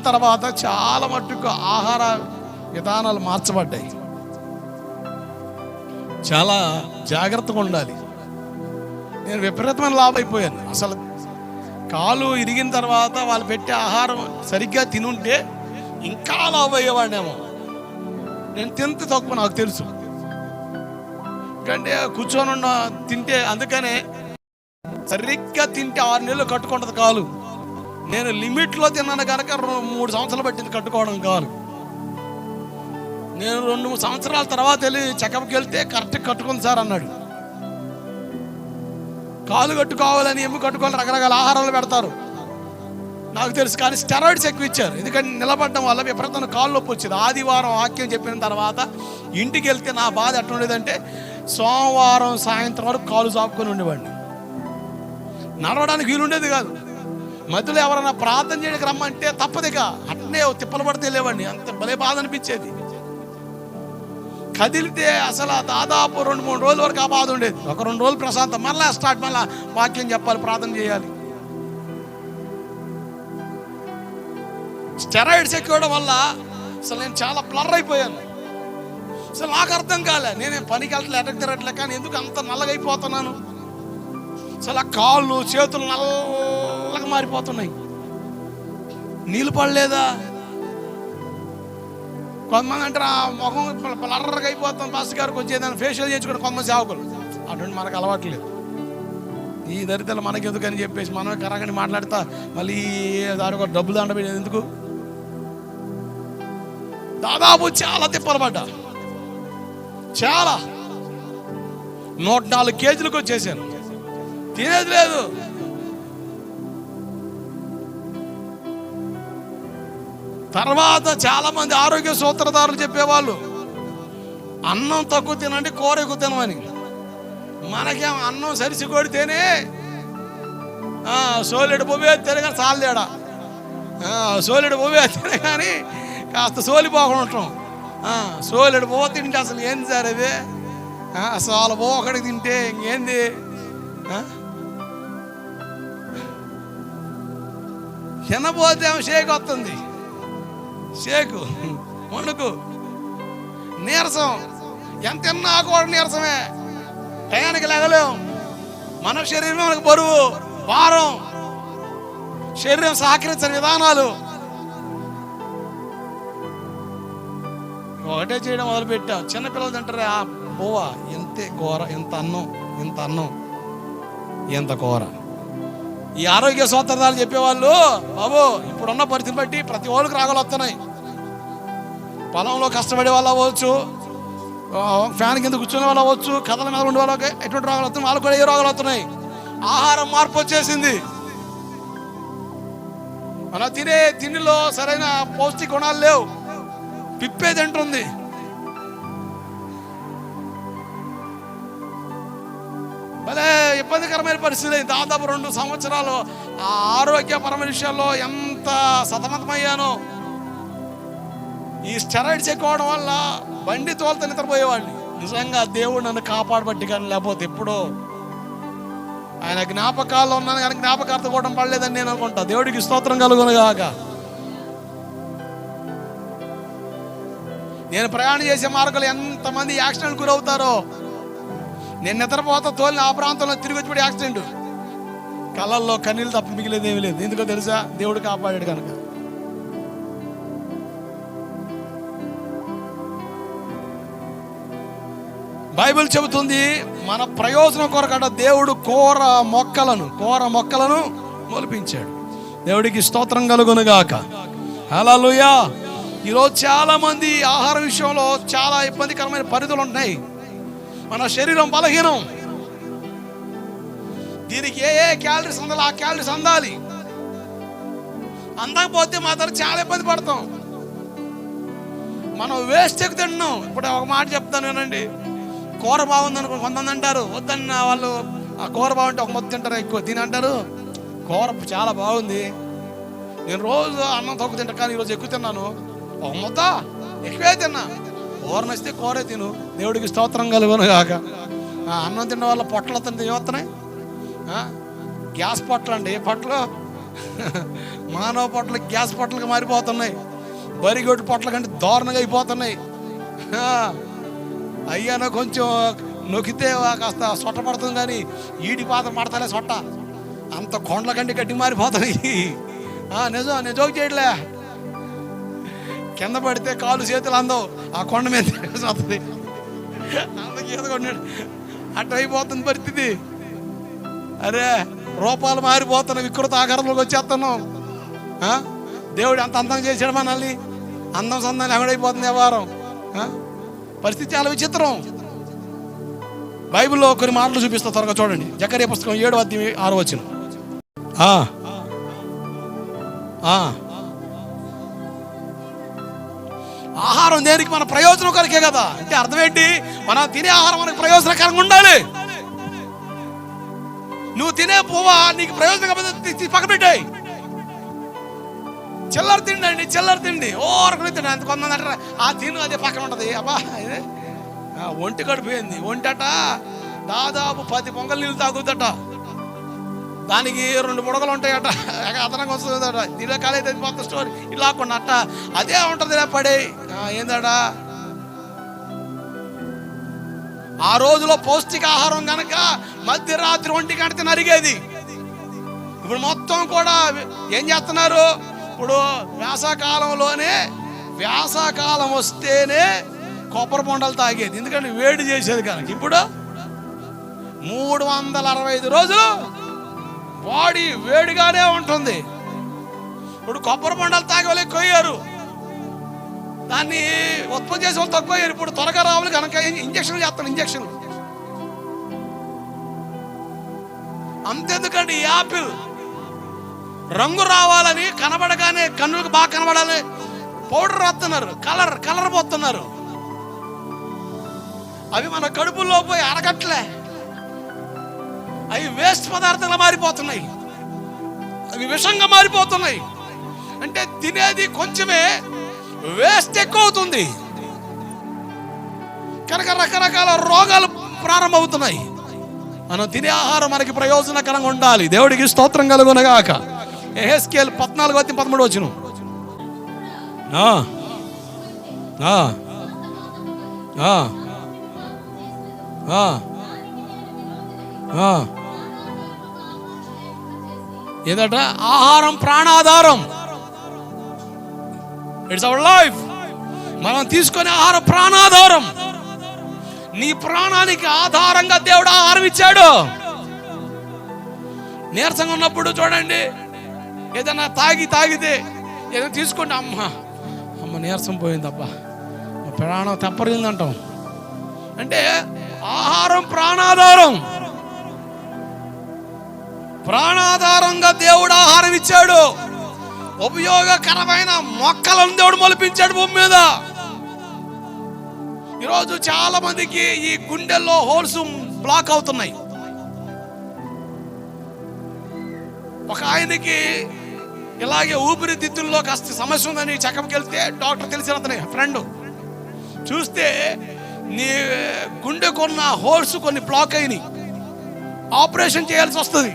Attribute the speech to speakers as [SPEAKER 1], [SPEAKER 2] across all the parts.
[SPEAKER 1] తర్వాత చాలా మట్టుకు ఆహార విధానాలు మార్చబడ్డాయి. చాలా జాగ్రత్తగా ఉండాలి. నేను విపరీతమైన లాభం అసలు కాలు ఇరిగిన తర్వాత వాళ్ళు పెట్టే ఆహారం సరిగ్గా తినుంటే ఇంకా లాభయ్యేవాడినేమో నేను తింత తక్కువ నాకు తెలుసు. ఎందుకంటే కూర్చొని ఉన్న తింటే అందుకనే సరిగ్గా తింటే ఆరు నెలలు కట్టుకుంటుంది కాలు. నేను లిమిట్లో తిన్నాను కనుక మూడు సంవత్సరాలు పట్టింది కట్టుకోవడం కాలు నేను రెండు మూడు సంవత్సరాల తర్వాత వెళ్ళి చెకప్కి వెళ్తే కరెక్ట్గా కట్టుకుంది సార్ అన్నాడు. కాలు కట్టుకోవాలని ఎమ్ము కట్టుకోవాలి? రకరకాల ఆహారాలు పెడతారు. నాకు తెలుసు కానీ స్టెరాయిడ్స్ ఎక్కువ ఇచ్చారు. ఎందుకంటే నిలబడడం వల్ల విపరీతం కాలు నొప్పి వచ్చింది. ఆదివారం వాక్యం చెప్పిన తర్వాత ఇంటికి వెళ్తే నా బాధ ఎట్లా ఉండేదంటే సోమవారం సాయంత్రం వరకు కాలు చాపుకొని ఉండేవాడిని. నడవడానికి వీలుండేది కాదు. మధ్యలో ఎవరైనా ప్రార్థన చేయడానికి రమ్మంటే తప్పదిగా. అట్నే తిప్పలు పడితే వెళ్ళేవాడిని అంత భలే బాధ అనిపించేది. కదిలితే అసలు దాదాపు రెండు మూడు రోజుల వరకు ఆ బాధ ఉండేది. ఒక రెండు రోజులు ప్రశాంతం. మళ్ళా స్టార్ట్ మళ్ళా వాక్యం చెప్పాలి ప్రార్థన చేయాలి. స్టెరాయిడ్స్ ఎక్కడం వల్ల అసలు నేను చాలా బ్లర్ అయిపోయాను. అసలు నాకు అర్థం కాలే. నేనే పనికి వెళ్తలే ఎటకు తిరగట్లే కానీ ఎందుకు అంత నల్లగైపోతున్నాను అసలు ఆ కాళ్ళు చేతులు నల్ల నల్లగా మారిపోతున్నాయి. నీళ్ళు పడలేదా? కొంతమంది అంటారు ఆ ముఖం బ్లర్రగా అయిపోతాం పాస్ గారికి వచ్చేదాన్ని ఫేషియల్ చేయించుకోవడం కొంతమంది సేవకులు అటువంటి మనకు అలవాట్లేదు ఈ దరిద్రలు మనకి ఎందుకని చెప్పేసి మనమే కరగని మాట్లాడతా మళ్ళీ దాని ఒక డబ్బులు దండ ఎందుకు? దాదాపు చాలా తిప్పలు పడ్డా. చాలా. నూట నాలుగు కేజీలకు వచ్చేసాను. తినేది లేదు. తర్వాత చాలా మంది ఆరోగ్య సూత్రధారులు చెప్పేవాళ్ళు అన్నం తక్కువ తినండి కూర ఎక్కువ తినమని. మనకేం అన్నం సరిసి కొడితేనే సోలిడు సోలెడు బొబ్బే తినగానే చాలేడా? సోలెడు బొబ్బే తినే కానీ కాస్త సోలిపోకుండా ఉంటాం. సోలిడు సోలెడు బొవ్వ తింటే అసలు ఏంది సార్ అది? ఆ, అసలు బొవ్వ తింటే ఇంకేంది? తినబోతే ఏమో షేక్ వస్తుంది. షేకు వణుకు నీరసం. ఎంత తిన్నా కూడా నీరసమే. టయానికి లేగలేం మన శరీరం మనకు బరువు భారం. శరీరం సహకరించిన విధానాలు. ఒకటే చేయడం మొదలుపెట్టా. చిన్నపిల్లలు తింటారే ఆ పోవా ఇంతే కూర ఇంత అన్నం ఇంత అన్నం ఇంత కూర. ఈ ఆరోగ్య సూత్రాలు చెప్పేవాళ్ళు బాబు ఇప్పుడున్న పరిస్థితిని బట్టి ప్రతి వాళ్ళకి రాగలు వస్తున్నాయి పొలంలో కష్టపడే వాళ్ళు అవ్వచ్చు. ఫ్యాన్ కింద కూర్చునే వాళ్ళు అవ్వచ్చు కథల మీద ఉండే వాళ్ళకి ఎటువంటి రోగాలు వస్తున్నాయి? వాళ్ళు కూడా ఏ రోగాలు వస్తున్నాయి? ఆహారం మార్పు వచ్చేసింది. మనం తినే తిండిలో సరైన పౌష్టిక గుణాలు లేవు. పిప్పే తింటుంది. భలే ఇబ్బందికరమైన పరిస్థితి దాదాపు రెండు సంవత్సరాలు ఆ ఆరోగ్యపరమైన విషయాల్లో ఎంత సతమతమయ్యానో. ఈ స్టెరాయిడ్స్ ఎక్కువడం వల్ల బండి తోలతో నిద్రపోయేవాడిని. నిజంగా దేవుడు నన్ను కాపాడబట్టి కానీ లేకపోతే ఎప్పుడో ఆయన జ్ఞాపకాల్లో ఉన్నాను కానీ జ్ఞాపకార్థం కూడా పడలేదని నేను అనుకుంటా. దేవుడికి స్తోత్రం కలుగునగాక నేను ప్రయాణం చేసే మార్గాలు ఎంతమంది యాక్సిడెంట్ గురవుతారో. నేను నిద్రపోతా తోలిన ఆ ప్రాంతంలో తిరిగి వచ్చిపోయి యాక్సిడెంట్. కళ్ళల్లో కన్నీళ్ళు తప్ప మిగిలేదేమీ లేదు. ఎందుకో తెలుసా? దేవుడు కాపాడాడు కనుక. బైబిల్ చెబుతుంది మన ప్రయోజనం కొరకట దేవుడు కోర మొక్కలను కోర మొక్కలను మొలిపించాడు. దేవుడికి స్తోత్రం కలుగునుగాక. హల్లెలూయా. ఈరోజు చాలా మంది ఆహార విషయంలో చాలా ఇబ్బందికరమైన పరిధులు ఉన్నాయి. మన శరీరం బలహీనం. దీనికి ఏ ఏ క్యాలరీస్ అందాలి ఆ క్యాలరీస్ అందాలి. అందకపోతే మాత్రం చాలా ఇబ్బంది పడతాం. మనం వేస్ట్ ఎక్కుతున్నాం ఇప్పుడు ఒక మాట చెప్తాను వినండి. కూర బాగుంది అనుకో కొంతమంది అంటారు వద్దన్న వాళ్ళు ఆ కూర బాగుంటే ఒక మొత్తం తింటారు ఎక్కువ? తిని అంటారు కూర చాలా బాగుంది. నేను రోజు అన్నం తక్కువ తింటా కానీ ఈరోజు ఎక్కువ తిన్నాను. ఒక ముద్ద ఎక్కువే తిన్నా. కూర నచ్చితే కూరే తిను. దేవుడికి స్తోత్రం కలుగును కాక ఆ, అన్నం తిన్న వల్ల పొట్టలు తింటే ఏమవుతున్నాయి గ్యాస్ పొట్టలు అండి ఏ పొట్టలు? మానవ పొట్టలు గ్యాస్ పొట్టలుగా మారిపోతున్నాయి. బరిగొడ్డు పొట్టల కంటే దారుణంగా అయిపోతున్నాయి. అయ్యానో కొంచెం నొక్కితే కాస్త సొట్ట పడుతుంది కానీ ఈడి పాత్ర పడతలే సొట్ట. అంత కొండల కంటి గడ్డి మారిపోతున్నాయి నిజం నేను జోక్ చేయట్లే. కింద పడితే కాలు చేతులు అందవు ఆ కొండ మీద వస్తుంది. అందరికి కొన్నాడు. అట్ట అయిపోతుంది పరిస్థితి. అరే రూపాలు మారిపోతున్నాం వికృత ఆకారంలోకి వచ్చేస్తున్నాం. దేవుడు అంత అందం చేశాడు మనల్ని. అందం సందాన్ని ఎవడైపోతుంది వ్యవహారం? ఆ? పరిస్థితి చాలా విచిత్రం. బైబిల్లో కొన్ని మాటలు చూపిస్తా త్వరగా చూడండి. జకర్య పుస్తకం ఏడు అధ్యాయం ఆరు వచ్చిన ఆహారం దేనికి మన ప్రయోజనం కొరకే కదా? అంటే అర్థం ఏంటి? మనం తినే ఆహారం మనకు ప్రయోజనకరంగా ఉండాలి. నువ్వు తినే పువ్వ నీకు ప్రయోజనం పక్కన పెట్టాయి చిల్లర తిండి అండి చిల్లర తిండి. ఓరకులు తిండి అంత కొంతమంది అంటారు ఆ తిను అదే పక్కన ఉంటుంది. అబ్బా ఇదే? ఒంటి కడిపోయింది ఒంటట దాదాపు పది పొంగల్ నీళ్ళు తాగుద్దట. దానికి రెండు బుడగలు ఉంటాయట. అదనంగా వస్తుందట దీనిలో కాలేదు మొత్తం స్టోరీ. ఇలా కొన్నట్ట అదే ఉంటుంది పడే. ఏందట? ఆ రోజులో పౌష్టికాహారం కనుక మధ్యరాత్రి ఒంటి గంట నరిగేది. ఇప్పుడు మొత్తం కూడా ఏం చేస్తున్నారు? ఇప్పుడు వేసవకాలంలోనే వేసవకాలం వస్తేనే కొబ్బరి బొండలు తాగేది. ఎందుకంటే వేడి చేసేది కనుక. ఇప్పుడు మూడు వందల అరవై ఐదు రోజులు బాడీ వేడిగానే ఉంటుంది. ఇప్పుడు కొబ్బరి బొండలు తాగే వాళ్ళకి కొయ్యారు. దాన్ని ఉత్పత్తి చేసే వాళ్ళు తక్కువ ఇప్పుడు త్వరగా రావాలి కనుక ఇంజక్షన్లు చేస్తాను ఇంజక్షన్లు. అంతెందుకండి ఈ యాపిల్ రంగు రావాలని కనబడగానే కన్నులకు బాగా కనబడాలి. పౌడర్ రాస్తున్నారు కలర్ కలర్ పోతున్నారు. అవి మన కడుపుల్లో పోయి అరగట్లే. అవి వేస్ట్ పదార్థంగా మారిపోతున్నాయి. అవి విషంగా మారిపోతున్నాయి. అంటే తినేది కొంచెమే వేస్ట్ ఎక్కువ అవుతుంది కనుక రకరకాల రోగాలు ప్రారంభమవుతున్నాయి. మనం తినే ఆహారం మనకి ప్రయోజనకరంగా ఉండాలి. దేవుడికి స్తోత్రం కలుగునగాక. ఎహెస్కేల్ పద్నాలుగు వచ్చి పదమూడు వచ్చిన ఏదట? ఆహారం ప్రాణాధారం. ఇట్స్ అవర్ లైఫ్ మనం తీసుకునే ఆహారం ప్రాణాధారం. నీ ప్రాణానికి ఆధారంగా దేవుడు ఆహారం ఇచ్చాడు. నీరసంగా ఉన్నప్పుడు చూడండి ఏదైనా తాగి తాగితే ఏదైనా తీసుకోండి. అమ్మ అమ్మ నీరసం పోయిందబ్బా. మా ప్రాణం తెప్పరిందంటాం అంటే ఆహారం ప్రాణాధారం. ప్రాణాధారంగా దేవుడు ఆహారం ఇచ్చాడు. ఉపయోగకరమైన మొక్కలను దేవుడు మొలిపించాడు భూమి మీద. ఈరోజు చాలా మందికి ఈ గుండెల్లో హోల్స్ బ్లాక్ అవుతున్నాయి. ఒక ఆయనకి ఇలాగే ఊపిరితిత్తుల్లో కాస్త సమస్య ఉందని చెకప్కి వెళ్తే డాక్టర్ తెలిసిన అతని ఫ్రెండ్. చూస్తే నీ గుండెకున్న హోల్స్ కొన్ని బ్లాక్ అయినాయి. ఆపరేషన్ చేయాల్సి వస్తుంది.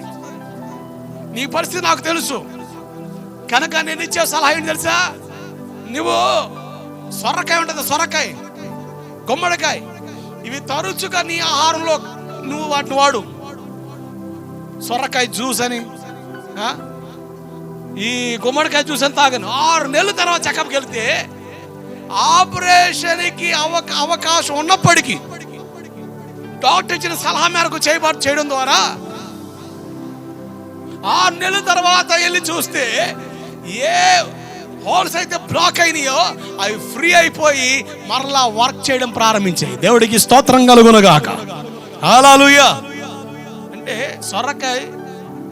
[SPEAKER 1] నీ పరిస్థితి నాకు తెలుసు. కనుక నేను ఇచ్చే సలహా ఏంటి తెలుసా? నువ్వు సొరకాయ ఉంటుంది సొరకాయ గుమ్మడికాయ. ఇవి తరచుగా నీ ఆహారంలో నువ్వు వాటిని వాడు. సొరకాయ జ్యూస్ అని ఈ గుమ్మడికాయ జ్యూస్ తాగను ఆరు నెలల తర్వాత చెకప్కి వెళ్తే ఆపరేషన్కి అవక అవకాశం ఉన్నప్పటికీ డాక్టర్ ఇచ్చిన సలహా మేరకు చేయబాటు చేయడం ద్వారా ఆరు నెలల తర్వాత వెళ్ళి చూస్తే ఏ హోల్స్ అయితే బ్లాక్ అయినాయో అవి ఫ్రీ అయిపోయి మరలా వర్క్ చేయడం ప్రారంభించాయి. దేవుడికి స్తోత్రం కలుగునగాక. హాలూయ అంటే సొరకాయ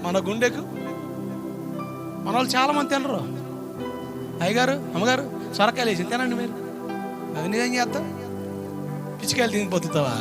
[SPEAKER 1] మన గుండెకు మన వాళ్ళు చాలామంది తినరు. అయ్యగారు అమ్మగారు సొరకాయలు వేసి తినండి మీరు. అవి నేనేం చేస్తావు పిచ్చికాయలు తిని బతుకుతావా?